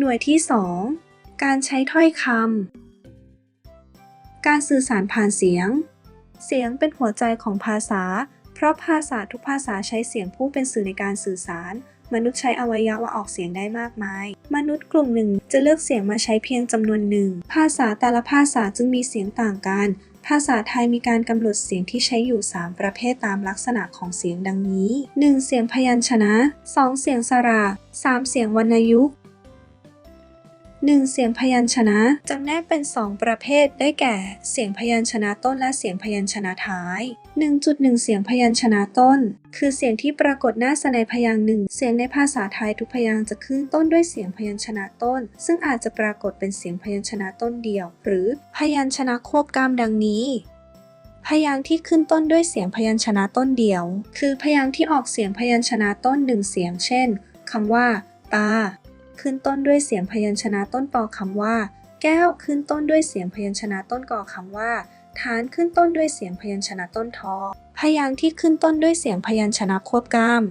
หน่วยที่ 2 การใช้ถ้อยคำ การสื่อสารผ่านเสียง เสียงเป็นหัวใจของภาษา เพราะภาษาทุกภาษาใช้เสียงผู้เป็นสื่อในการสื่อสาร มนุษย์ใช้อวัยวะออกเสียงได้มากมาย มนุษย์กลุ่มหนึ่งจะเลือกเสียงมาใช้เพียงจำนวนหนึ่ง ภาษาแต่ละภาษาจึงมีเสียงต่างกัน ภาษาไทยมีการกำหนดเสียงที่ใช้อยู่ 3 ประเภทตามลักษณะของเสียงดังนี้ 1. เสียงพยัญชนะ 2. เสียงสระ 3. เสียงวรรณยุกต์ 1. เสียงพยัญชนะจำแนกเป็น 2 ประเภทได้แก่ เสียงพยัญชนะต้นและเสียงพยัญชนะท้าย 1.1 เสียงพยัญชนะต้น คือเสียงที่ปรากฏหน้าสนพยางค์หนึ่งเสียงในภาษาไทยทุกพยางค์จะขึ้นต้นด้วยเสียงพยัญชนะต้น ซึ่งอาจจะปรากฏเป็นเสียงพยัญชนะต้นเดียว หรือพยัญชนะควบกล้ามดังนี้พยางค์ที่ขึ้นต้นด้วยเสียงพยัญชนะต้นเดียว คือพยางค์ที่ออกเสียงพยัญชนะต้นหนึ่งเสียง เช่นคำว่า ตา ขึ้นต้นด้วยเสียงพยัญชนะต้นปอคำว่า แก้วขึ้นต้นด้วยเสียงพยัญชนะต้นกอคำว่าฐานขึ้นต้นด้วยเสียงพยัญชนะต้นทอ พยางค์ที่ขึ้นต้นด้วยเสียงพยัญชนะควบกล้าม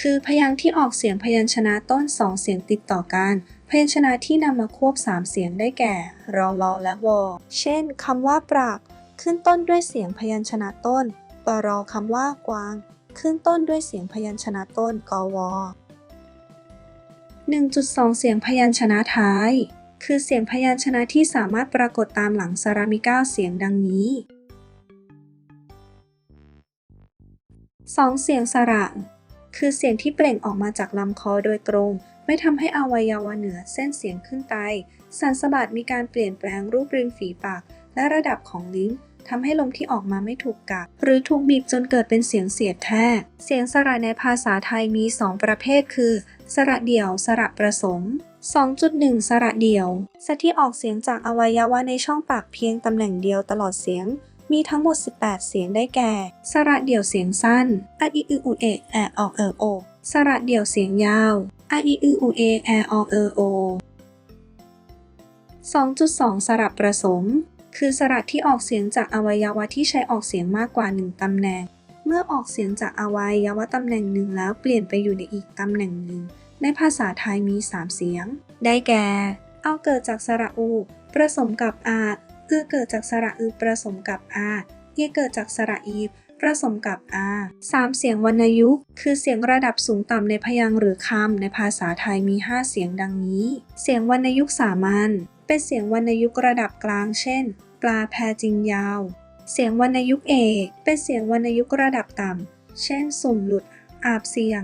คือพยางค์ที่ออกเสียงพยัญชนะต้นสองเสียงติดต่อกัน พยัญชนะที่นำมาควบสามเสียงได้แก่ รอลอและวอ เช่นคำว่าปรากขึ้นต้นด้วยเสียงพยัญชนะต้นปรอคำว่ากวาง ขึ้นต้นด้วยเสียงพยัญชนะต้นกอวอ 1.2 เสียงพยัญชนะท้าย คือเสียงพยัญชนะที่สามารถปรากฏตามหลังสระมี9เสียงดังนี้ 2. เสียงสระคือเสียงที่เปล่งออกมาจากลำคอโดยตรง ไม่ทำให้อวัยวะเหนือเส้นเสียงขึ้นไต สันสะบัดมีการเปลี่ยนแปลงรูปริมฝีปาก และระดับของลิ้น ทำให้ลมที่ออกมาไม่ถูกกัก หรือถูกบีบจนเกิดเป็นเสียงเสียดแทรกเสียงสระในภาษาไทยมี 2 ประเภทคือ สระเดี่ยว สระประสม2.1 สระเดี่ยวสระที่ออกเสียงจากอวัยวะในช่องปากเพียงตำแหน่งเดียวตลอดเสียง มีทั้งหมด 18 เสียงได้แก่ สระเดี่ยวเสียงสั้นอะอีอืออูเอะแอออกเออโอสระเดี่ยวเสียงยาวอะอีอืออูเอแอออกเออโอ2.2 สระประสม คือสระที่ออกเสียงจากอวัยวะที่ใช้ออกเสียงมากกว่า 1 ตำแหน่ง เมื่อออกเสียงจากอวัยวะตำแหน่งหนึ่งแล้วเปลี่ยนไปอยู่ในอีกตำแหน่งหนึ่ง ในภาษาไทยมี 3 เสียง ได้แก่ เอาเกิดจากสระอูผสมกับอาเอื้อเกิดจากสระอือผสมกับอาเยเกิดจากสระอีผสมกับอาสามเสียงวรรณยุกต์คือเสียงระดับสูงต่ำในพยางค์หรือคำในภาษาไทยมี 5 เสียงดังนี้ เสียงวรรณยุกต์สามัญเป็นเสียงวรรณยุกต์ระดับกลาง เช่น ปลาแพจริงยาว เสียงวรรณยุกเอก เป็นเสียงวรรณยุกระดับต่ำ เช่นสุ่มหลุด อาบเสียง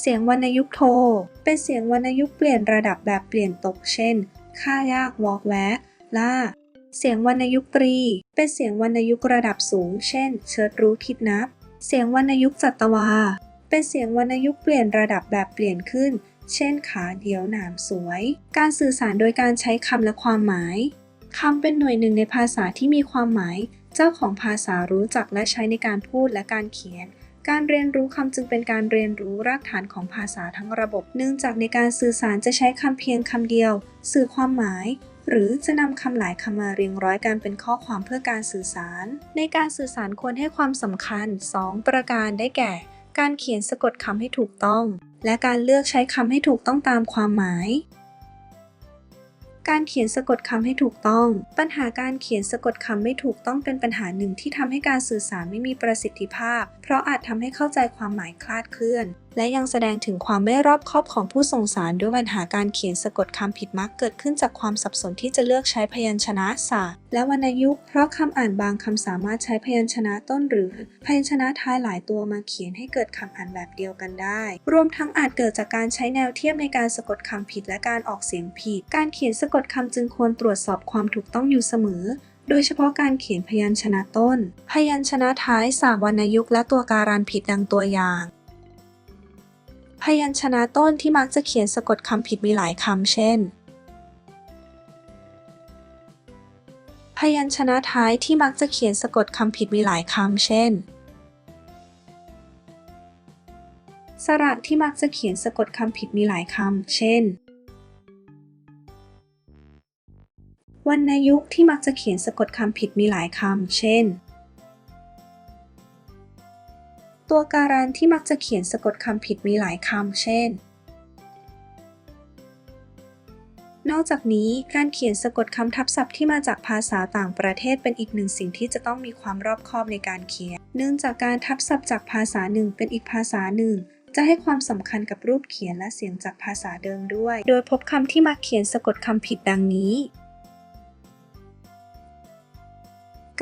เสียงวรรณยุกโท เป็นเสียงวรรณยุกเปลี่ยนระดับแบบเปลี่ยนตก เช่น ค่ายากวอกแวกล่า เสียงวรรณยุกตรี เป็นเสียงวรรณยุกระดับสูง เช่น เชิดรู้คิดนับ เสียงวรรณยุกจัตวา เป็นเสียงวรรณยุกเปลี่ยนระดับแบบเปลี่ยนขึ้นเช่นขาเดียวหนามสวย การสื่อสารโดยการใช้คำและความหมาย คำเป็นหน่วยหนึ่งในภาษาที่มีความหมาย เจ้าของภาษารู้จักและใช้ในการพูดและการเขียน การเรียนรู้คำจึงเป็นการเรียนรู้รากฐานของภาษาทั้งระบบ เนื่องจากในการสื่อสารจะใช้คำเพียงคำเดียว สื่อความหมาย หรือจะนำคำหลายคำมาเรียงร้อยกันเป็นข้อความเพื่อการสื่อสาร ในการสื่อสารควรให้ความสำคัญ 2 ประการได้แก่ การเขียนสะกดคำให้ถูกต้อง และการเลือกใช้คำให้ถูกต้องตามความหมาย การเขียนสะกดคำให้ถูกต้อง ปัญหาการเขียนสะกดคำไม่ถูกต้องเป็นปัญหาหนึ่งที่ทำให้การสื่อสารไม่มีประสิทธิภาพ เพราะอาจทำให้เข้าใจความหมายคลาดเคลื่อนและยังแสดงถึงความไม่รอบคอบของผู้ส่งสารด้วยปัญหาการเขียนสะกดคำผิดมักเกิดขึ้นจากความสับสนที่จะเลือกใช้พยัญชนะศาสตร์และวรรณยุกต์เพราะคำอ่านบางคำสามารถใช้พยัญชนะต้นหรือ พยัญชนะท้ายหลายตัวมาเขียนให้เกิดคำอ่านแบบเดียวกันได้ รวมทั้งอาจเกิดจากการใช้แนวเทียบในการสะกดคำผิดและการออกเสียงผิด การเขียนสะกดคำจึงควรตรวจสอบความถูกต้องอยู่เสมอโดยเฉพาะการเขียนพยัญชนะต้น พยัญชนะท้ายสามวรรณยุกต์และตัวการันผิดดังตัวอย่าง พยัญชนะต้นที่มักจะเขียนสะกดคำผิดมีหลายคำเช่น พยัญชนะท้ายที่มักจะเขียนสะกดคำผิดมีหลายคำเช่น สระที่มักจะเขียนสะกดคำผิดมีหลายคำเช่นวรรณยุกต์ที่มักจะเขียนสะกดคำผิดมีหลายคำเช่น ตัวการันที่มักจะเขียนสะกดคำผิดมีหลายคำ เช่น นอกจากนี้การเขียนสะกดคำทับศัพท์ที่มาจากภาษาต่างประเทศเป็นอีกหนึ่งสิ่งที่จะต้องมีความรอบคอบในการเขียน เนื่องจากการทับศัพท์จากภาษาหนึ่งเป็นอีกภาษาหนึ่งจะให้ความสำคัญกับรูปเขียนและเสียงจากภาษาเดิมด้วย โดยพบคำที่มักเขียนสะกดคำผิดดังนี้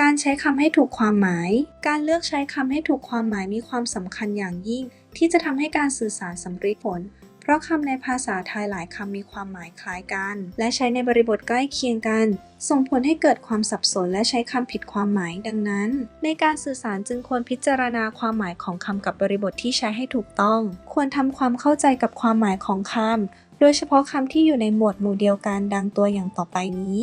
การใช้คำให้ถูกความหมาย การเลือกใช้คำให้ถูกความหมายมีความสำคัญอย่างยิ่ง ที่จะทำให้การสื่อสารสำเร็จผล เพราะคำในภาษาไทยหลายคำมีความหมายคล้ายกัน และใช้ในบริบทใกล้เคียงกัน ส่งผลให้เกิดความสับสนและใช้คำผิดความหมายดังนั้น ในการสื่อสารจึงควรพิจารณาความหมายของคำกับบริบทที่ใช้ให้ถูกต้อง ควรทำความเข้าใจกับความหมายของคำโดยเฉพาะคำที่อยู่ในหมวดหมู่เดียวกันดังตัวอย่างต่อไปนี้